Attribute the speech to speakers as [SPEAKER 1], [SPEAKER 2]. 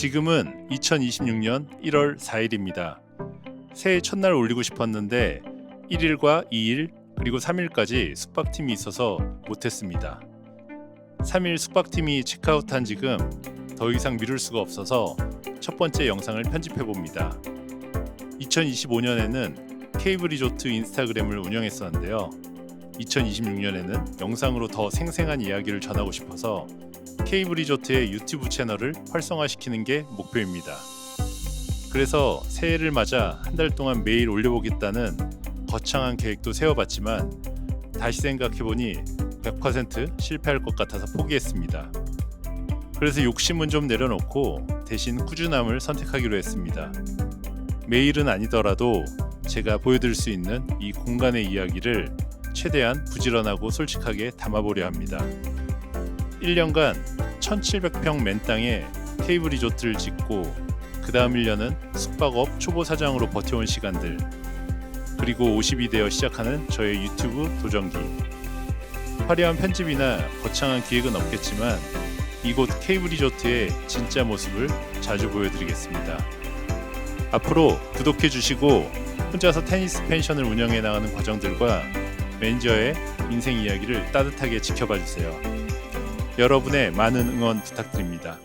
[SPEAKER 1] 지금은 2026년 1월 4일입니다. 새해 첫날 올리고 싶었는데 1일과 2일 그리고 3일까지 숙박팀이 있어서 못했습니다. 3일 숙박팀이 체크아웃한 지금 더 이상 미룰 수가 없어서 첫 번째 영상을 편집해 봅니다. 2025년에는 케이블 리조트 인스타그램을 운영했었는데요. 2026년에는 영상으로 더 생생한 이야기를 전하고 싶어서 케이블 리조트의 유튜브 채널을 활성화시키는 게 목표입니다. 그래서 새해를 맞아 한 달 동안 매일 올려보겠다는 거창한 계획도 세워봤지만 다시 생각해보니 100% 실패할 것 같아서 포기했습니다. 그래서 욕심은 좀 내려놓고 대신 꾸준함을 선택하기로 했습니다. 매일은 아니더라도 제가 보여드릴 수 있는 이 공간의 이야기를 최대한 부지런하고 솔직하게 담아보려 합니다. 1년간 1700평 맨 땅에 케이블 리조트를 짓고 그 다음 1년은 숙박업 초보 사장으로 버텨온 시간들 그리고 50이 되어 시작하는 저의 유튜브 도전기 화려한 편집이나 거창한 기획은 없겠지만 이곳 케이블 리조트의 진짜 모습을 자주 보여드리겠습니다. 앞으로 구독해 주시고 혼자서 테니스 펜션을 운영해 나가는 과정들과 매니저의 인생 이야기를 따뜻하게 지켜봐 주세요. 여러분의 많은 응원 부탁드립니다.